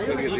Ayo lagi.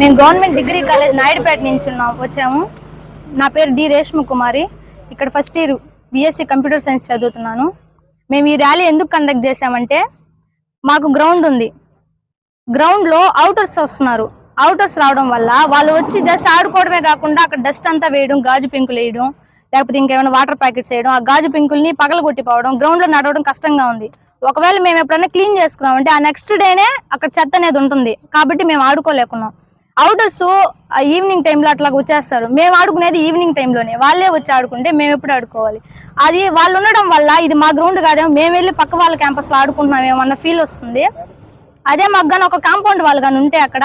మేము government degree college Naidupeta నుంచి ఉన్నాం వచ్చాము. నా పేరు డి రేష్మ కుమారి. ఇక్కడ first year BSc computer science చదువుతున్నాను. మేము ఈ ర్యాలీ ఎందుకు కండక్ట్ చేసామంటే మాకు గ్రౌండ్ ఉంది. గ్రౌండ్లో అవుటర్స్ వస్తున్నారు. అవుటర్స్ రావడం వల్ల వాళ్ళు వచ్చి జస్ట్ ఆడుకోవడమే కాకుండా అక్కడ డస్ట్ అంతా వేయడం గాజు పింకులు వేయడం లేకపోతే ఇంకేమైనా వాటర్ ప్యాకెట్స్ వేయడం ఆ గాజు పెంకుల్ని పగలగొట్టిపోవడం గ్రౌండ్లో నడవడం కష్టంగా ఉంది. ఒకవేళ మేము ఎప్పుడైనా క్లీన్ చేసుకున్నామంటే ఆ నెక్స్ట్ డేనే అక్కడ చెత్త అనేది ఉంటుంది. కాబట్టి మేము ఆడుకోలేకున్నాం. అవుటర్స్ ఈవినింగ్ టైంలో అట్లా వచ్చేస్తారు. మేము ఆడుకునేది ఈవినింగ్ టైంలోనే వాళ్ళే వచ్చి ఆడుకుంటే మేము ఎప్పుడు ఆడుకోవాలి. అది వాళ్ళు ఉండడం వల్ల ఇది మా గ్రౌండ్ కాదేమో మేము వెళ్ళి పక్క వాళ్ళ క్యాంపస్లో ఆడుకుంటున్నామేమో అన్న ఫీల్ వస్తుంది. అదే మాకు కానీ ఒక కాంపౌండ్ వాళ్ళు కానీ ఉంటే అక్కడ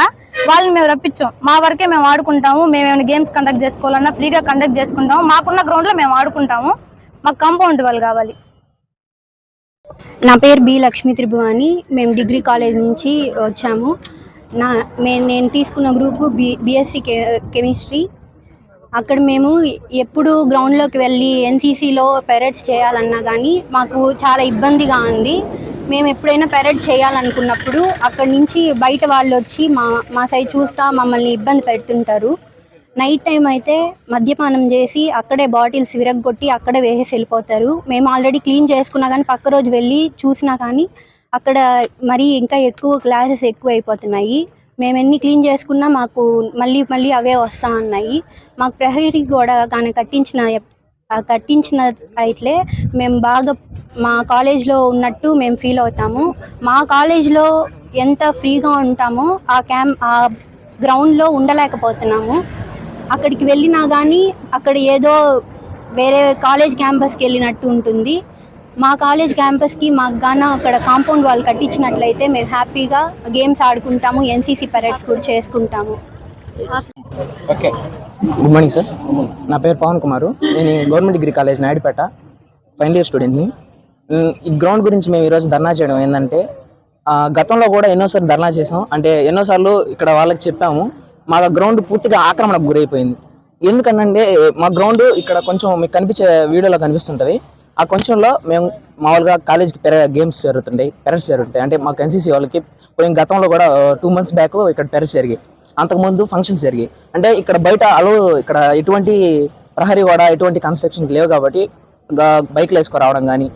వాళ్ళని మేము రప్పించాం. మా వరకే మేము ఆడుకుంటాము మేము ఏమైనా గేమ్స్ కండక్ట్ చేసుకోవాలన్నా ఫ్రీగా కండక్ట్ చేసుకుంటాము. మాకున్న గ్రౌండ్లో మేము ఆడుకుంటాము. మాకు కాంపౌండ్ వాళ్ళు కావాలి. నా పేరు బి లక్ష్మీ త్రిభువాని. మేము డిగ్రీ కాలేజ్ నుంచి వచ్చాము. నా మే నేను తీసుకున్న group B BSc K chemistry. అక్కడ మేము ఎప్పుడు గ్రౌండ్లోకి వెళ్ళి ఎన్సీసీలో పెరడ్స్ చేయాలన్నా కానీ మాకు చాలా ఇబ్బందిగా ఉంది. మేము ఎప్పుడైనా పెరడ్ చేయాలనుకున్నప్పుడు అక్కడి నుంచి బయట వాళ్ళు వచ్చి మా మా సైడ్ చూస్తా మమ్మల్ని ఇబ్బంది పెడుతుంటారు. నైట్ టైం అయితే మద్యపానం చేసి అక్కడే బాటిల్స్ విరగొట్టి అక్కడే వేసేసి వెళ్ళిపోతారు. మేము ఆల్రెడీ క్లీన్ చేసుకున్నా కానీ పక్క రోజు వెళ్ళి చూసినా కానీ అక్కడ మరీ ఇంకా ఎక్కువ క్లాసెస్ ఎక్కువ అయిపోతున్నాయి మేము ఎన్ని క్లీన్ చేసుకున్నా మాకు మళ్ళీ మళ్ళీ అవే వస్తూ ఉన్నాయి. మాకు ప్రహరీ గోడ కానీ కట్టించిన కట్టించిన అయితే మేము బాగా మా కాలేజ్లో ఉన్నట్టు మేము ఫీల్ అవుతాము. మా కాలేజ్లో ఎంత ఫ్రీగా ఉంటామో ఆ క్యాంప్ ఆ గ్రౌండ్లో ఉండలేకపోతున్నాము. అక్కడికి వెళ్ళినా కానీ అక్కడ ఏదో వేరే కాలేజ్ క్యాంపస్కి వెళ్ళినట్టు ఉంటుంది. మా కాలేజ్ క్యాంపస్కి మాకు గాన అక్కడ కాంపౌండ్ వాళ్ళు కట్టించినట్లయితే మేము హ్యాపీగా గేమ్స్ ఆడుకుంటాము ఎన్సీసీ పరేడ్స్ కూడా చేసుకుంటాము. ఓకే. గుడ్ మార్నింగ్ సార్ నా పేరు పవన్ కుమారు. నేను government degree college Naidupeta final year స్టూడెంట్ని ఈ గ్రౌండ్ గురించి మేము ఈరోజు ధర్నా చేయడం ఏంటంటే గతంలో కూడా ఎన్నోసార్లు ధర్నా చేసాం అంటే ఎన్నోసార్లు ఇక్కడ వాళ్ళకి చెప్పాము. మా గ్రౌండ్ పూర్తిగా ఆక్రమణకు గురైపోయింది. ఎందుకనంటే మా గ్రౌండ్ ఇక్కడ కొంచెం మీకు కనిపించే వీడియోలో కనిపిస్తుంటుంది. ఆ కొంచెంలో మేము మామూలుగా కాలేజ్కి పెర గేమ్స్ జరుగుతుంటాయి పెరట్స్ జరుగుతాయి అంటే మాకు ఎన్సీసీ వాళ్ళకి పోయిన గతంలో కూడా టూ మంత్స్ బ్యాక్ ఇక్కడ పెరట్స్ జరిగాయి. అంతకుముందు ఫంక్షన్స్ జరిగాయి. అంటే ఇక్కడ బయట అలో ఇక్కడ ఎటువంటి ప్రహరీ కూడా ఎటువంటి కన్స్ట్రక్షన్ లేవు కాబట్టి బైక్లు వేసుకురావడం కానీ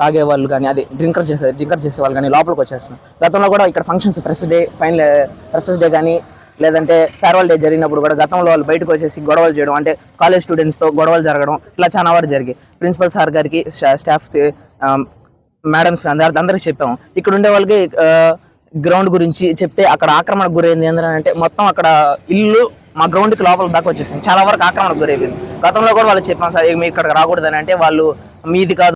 తాగే వాళ్ళు కానీ అదే డ్రింకర్ చేసే డ్రింకర్ చేసే వాళ్ళు కానీ లోపలికి వచ్చేస్తున్నాం. గతంలో కూడా ఇక్కడ functions fresh day final freshers day కానీ లేదంటే ఫేర్వెల్ డే జరిగినప్పుడు కూడా గతంలో వాళ్ళు బయటకు వచ్చేసి గొడవలు చేయడం అంటే కాలేజ్ స్టూడెంట్స్తో గొడవలు జరగడం ఇట్లా చాలా వరకు జరిగాయి. ప్రిన్సిపల్ సార్ గారికి స్టాఫ్స్ మేడమ్స్ అందరికి అందరికీ చెప్పాము. ఇక్కడ ఉండే వాళ్ళకి గ్రౌండ్ గురించి చెప్తే అక్కడ ఆక్రమణకు గురైంది ఏంటంటే మొత్తం అక్కడ ఇల్లు మా గ్రౌండ్కి లోపల దాకా వచ్చేసింది. చాలా వరకు ఆక్రమణకు గురైంది గతంలో కూడా వాళ్ళు చెప్పాం సార్ మీ ఇక్కడికి రాకూడదని అంటే వాళ్ళు మీది కాదు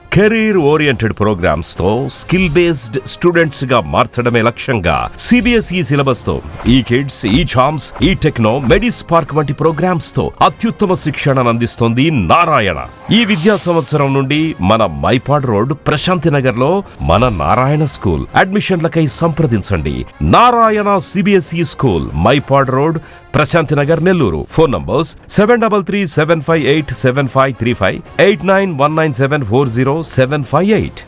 career oriented ప్రోగ్రామ్స్తో స్కిల్ బేస్డ్ స్టూడెంట్స్గా మార్చడమే లక్ష్యంగా సిబిఎస్ఈ సిలబస్తో ఈ kids e champs e techno మెడిస్ పార్క్ వంటి ప్రోగ్రామ్స్తో అత్యుత్తమ శిక్షణను అందిస్తోంది నారాయణ. ఈ విద్యా సంవత్సరం నుండి మన మైపాడ్ రోడ్ ప్రశాంతి నగర్లో మన నారాయణ స్కూల్ అడ్మిషన్లకై సంప్రదించండి. Narayana CBSE school Mypad road Prashanti Nagar Nellore. Phone numbers seven double three seven five eight seven five three five eight nine one nine seven four zero seven five eight